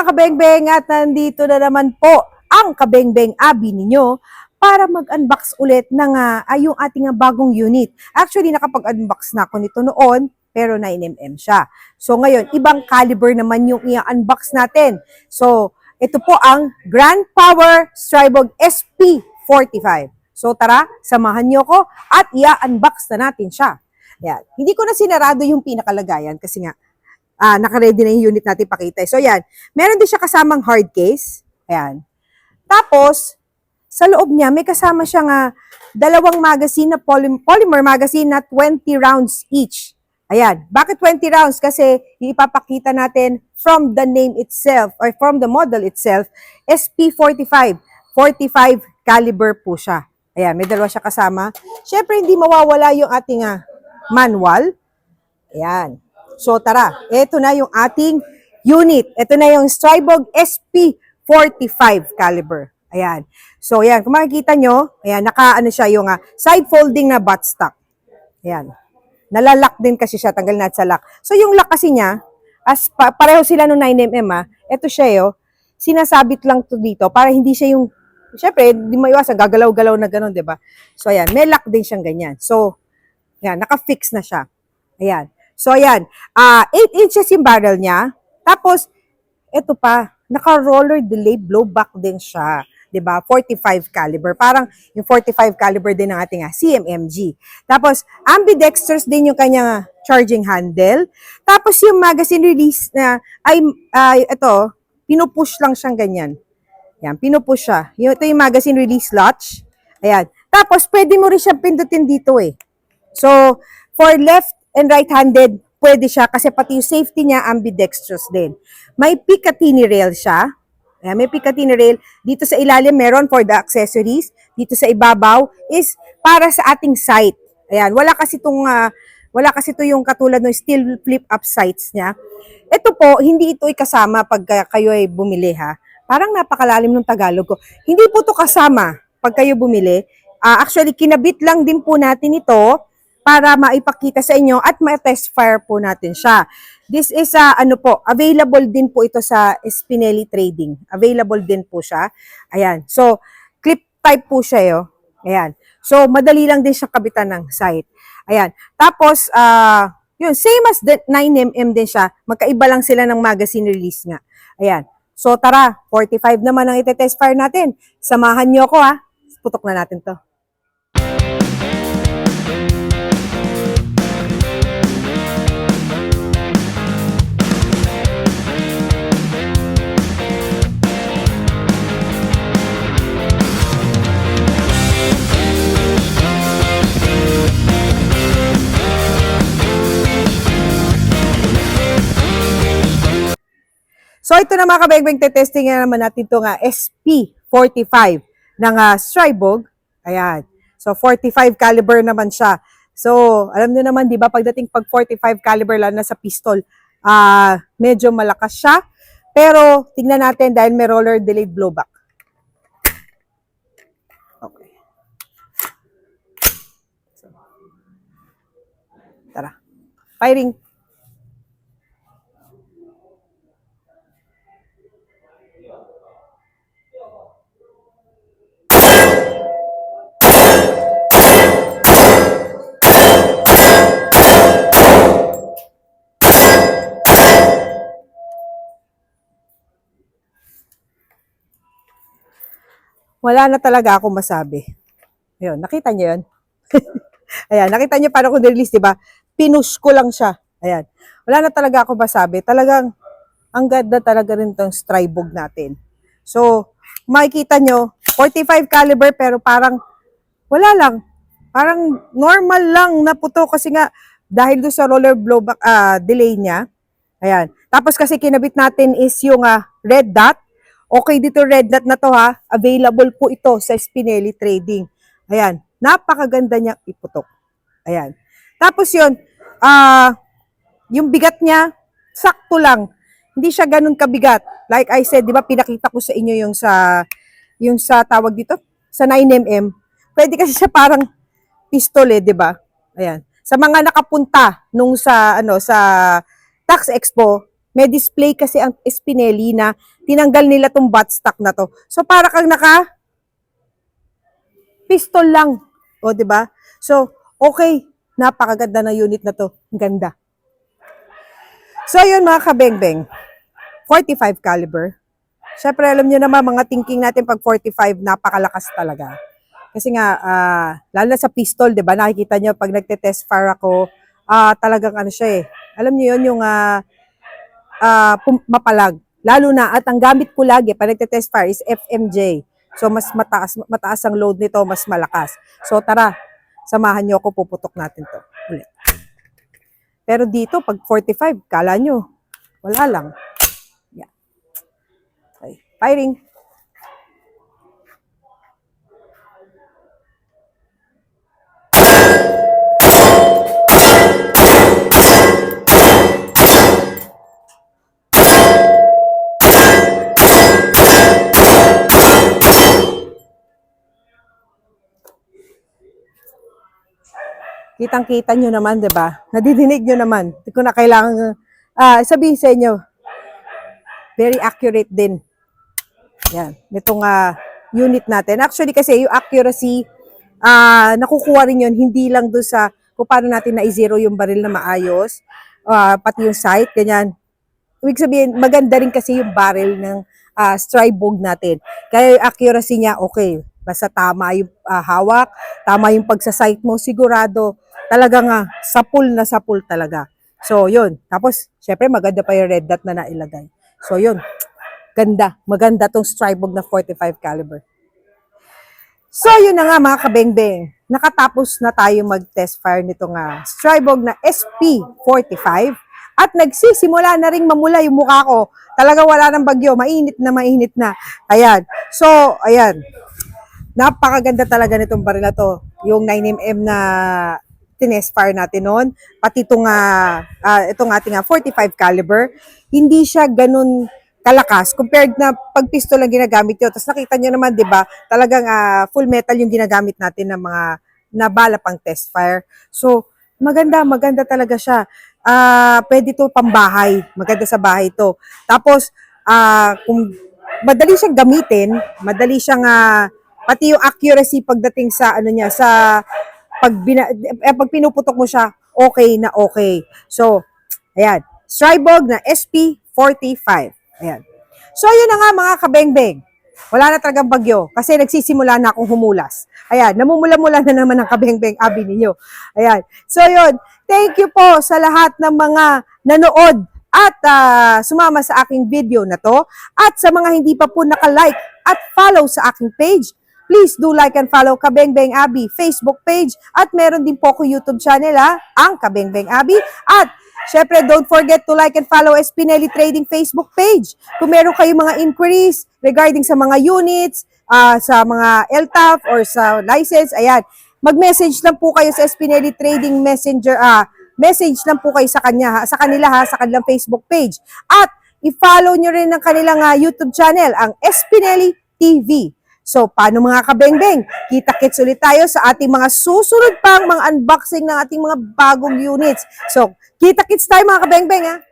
mga kabengbeng at nandito na naman po ang kabengbeng abi ninyo para mag-unbox ulit ng ay yung ating bagong unit. Actually, nakapag-unbox na ako nito noon, pero 9mm siya. So ngayon, ibang caliber naman yung i-unbox natin. So, ito po ang Grand Power Stribog SP45. So tara, samahan niyo ko at i-unbox na natin siya. Yan. Hindi ko na sinarado yung pinakalagayan kasi nga, ah naka-ready na yung unit natin pakita. So yan, meron din siya kasamang hard case. Ayan. Tapos, sa loob niya, may kasama siyang ah, dalawang magazine na poly- polymer magazine na 20 rounds each. Ayan. Bakit 20 rounds? Kasi ipapakita natin from the name itself or from the model itself, SP45. 45 caliber po siya. Ayan, may dalawa siya kasama. Siyempre, hindi mawawala yung ating ah, manual. Ayan. So tara, ito na yung ating unit. Ito na yung Stribog SP45 caliber. Ayan. So ayan, kung makikita nyo, ayan, naka ano siya yung ah, side folding na buttstock. Ayan. Nalalak din kasi siya, tanggal na sa lock. So yung lock kasi niya, as pa, pareho sila nung 9mm ah, ito siya yo, sinasabit lang to dito para hindi siya yung, syempre, hindi maiwasan, gagalaw-galaw na gano'n, di ba? So ayan, may lock din siyang ganyan. So, ayan, naka-fix na siya. Ayan. So, ayan. ah 8 inches yung barrel niya. Tapos, ito pa, naka-roller delay blowback din siya. 'di ba 45 caliber. Parang yung 45 caliber din ng ating ah, CMMG. Tapos, ambidextrous din yung kanyang charging handle. Tapos, yung magazine release na, ay, ay ito, pinupush lang siyang ganyan. Yan, pinupush siya. Yung, ito yung magazine release latch. Ayan. Tapos, pwede mo rin siyang pindutin dito eh. So, for left and right-handed, pwede siya kasi pati yung safety niya ambidextrous din. May Picatinny rail siya. Ayan, may Picatinny rail. Dito sa ilalim, meron for the accessories. Dito sa ibabaw is para sa ating sight. Ayan, wala kasi itong, ah, wala kasi ito yung katulad ng steel flip-up sights niya. Ito po, hindi ito kasama pag kayo ay bumili ha. Parang napakalalim ng Tagalog ko. Hindi po ito kasama pag kayo bumili. Ah, actually, kinabit lang din po natin ito para maipakita sa inyo at ma-test fire po natin siya. This is a ano po, available din po ito sa Spinelli Trading. Available din po siya. Ayan. So, clip type po siya yo. Ayan. So, madali lang din siya kabitan ng site. Ayan. Tapos, ah, yun, same as the 9mm din siya. Magkaiba lang sila ng magazine release nga. Ayan. So, tara, 45 naman ang ite-test fire natin. Samahan niyo ako ha. Putok na natin to. So ito na mga kabegbeng, testing na naman natin ito nga SP45 ng uh, Stribog. Ayan. So 45 caliber naman siya. So alam niyo naman 'di ba pagdating pag 45 caliber lang na sa pistol, ah medyo malakas siya. Pero tingnan natin dahil may roller delayed blowback. Okay. Tara. Firing. Wala na talaga ako masabi. Ayun, nakita niyo yun? Ayan, nakita niyo paano ko nirelease, di ba? Pinush ko lang siya. Ayan. Wala na talaga ako masabi. Talagang, ang ganda talaga rin tong Stribog natin. So, makikita nyo, 45 caliber pero parang, wala lang. Parang normal lang na puto kasi nga, dahil doon sa roller blowback ah, delay niya. Ayan. Tapos kasi kinabit natin is yung ah, red dot. Okay dito red dot na to ha. Available po ito sa Spinelli Trading. Ayan. Napakaganda niyang iputok. Ayan. Tapos yun, ah, yung bigat niya, sakto lang. Hindi siya ganun kabigat. Like I said, di ba, pinakita ko sa inyo yung sa, yung sa tawag dito, sa 9mm. Pwede kasi siya parang pistol eh, di ba? Ayan. Sa mga nakapunta nung sa, ano, sa Tax Expo, may display kasi ang Spinelli na tinanggal nila tong buttstock na to. So, para kang naka pistol lang. O, di ba? So, okay. Napakaganda ng unit na to. Ang ganda. So, yun mga kabengbeng. 45 caliber. Syempre, alam niyo naman, mga thinking natin pag 45, napakalakas talaga. Kasi nga, ah, lalo na sa pistol, di ba? Nakikita niyo pag nagte-test fire ako, ah, talagang ano siya eh. Alam niyo yun, yung ah, pum- mapalag. Lalo na, at ang gamit ko lagi pag nagte-test fire is FMJ. So, mas mataas, mataas ang load nito, mas malakas. So, tara, samahan niyo ako, puputok natin to ulit. Pero dito, pag 45, kala nyo, wala lang. Yeah. Okay. Firing. Kitang-kita nyo naman, di ba? Nadidinig nyo naman. Hindi ko na kailangan ah sabihin sa inyo. Very accurate din. Yan. Itong ah, unit natin. Actually, kasi yung accuracy, ah nakukuha rin yun, hindi lang doon sa kung paano natin na-zero yung baril na maayos, ah, pati yung sight, ganyan. Ibig sabihin, maganda rin kasi yung barrel ng uh, Strybog natin. Kaya yung accuracy niya, okay. Basta tama yung ah, hawak, tama yung pagsasight mo, sigurado talaga nga, sapul na sapul talaga. So, yun. Tapos, syempre, maganda pa yung red dot na nailagay. So, yun. Ganda. Maganda tong Strybog na 45 caliber. So, yun na nga mga kabengbeng. Nakatapos na tayo mag-test fire nito nga Strybog na SP45 at nagsisimula na ring mamula yung mukha ko. Talaga wala ng bagyo. Mainit na mainit na. Ayan. So, ayan. Napakaganda talaga nitong baril na to. Yung 9mm na tinest fire natin noon. Pati itong, ah, ah, itong ating ah, 45 caliber. Hindi siya ganun kalakas compared na pag pistol ang ginagamit yun. Tapos nakita nyo naman, di ba, talagang ah, full metal yung ginagamit natin ng mga na bala pang test fire. So, maganda, maganda talaga siya. Ah, pwede to pambahay. Maganda sa bahay to. Tapos, ah, kung madali siyang gamitin, madali siyang ah, pati yung accuracy pagdating sa ano niya sa pag bina, eh, pag pinuputok mo siya, okay na okay. So, ayan. Strybog na SP45. Ayan. So, yun na nga mga kabengbeng. Wala na talagang bagyo kasi nagsisimula na akong humulas. Ayan, namumula-mula na naman ang kabengbeng abi ninyo. Ayan. So, yun. Thank you po sa lahat ng mga nanood at ah, sumama sa aking video na to. At sa mga hindi pa po naka-like at follow sa aking page, please do like and follow Kabengbeng Abi Facebook page. At meron din po ako YouTube channel ha, ang Kabengbeng Abi. At syempre don't forget to like and follow Espinelli Trading Facebook page. Kung meron kayong mga inquiries regarding sa mga units, ah, sa mga LTAF or sa license, ayan, mag-message lang po kayo sa Espinelli Trading Messenger ah message lang po kayo sa kanya ha, sa kanila ha? Sa kanilang Facebook page. At i-follow nyo rin ang kanilang ah, YouTube channel ang Espinelli TV. So, paano mga kabengbeng? Kita-kits ulit tayo sa ating mga susunod pang mga unboxing ng ating mga bagong units. So, kita-kits tayo mga kabengbeng ha.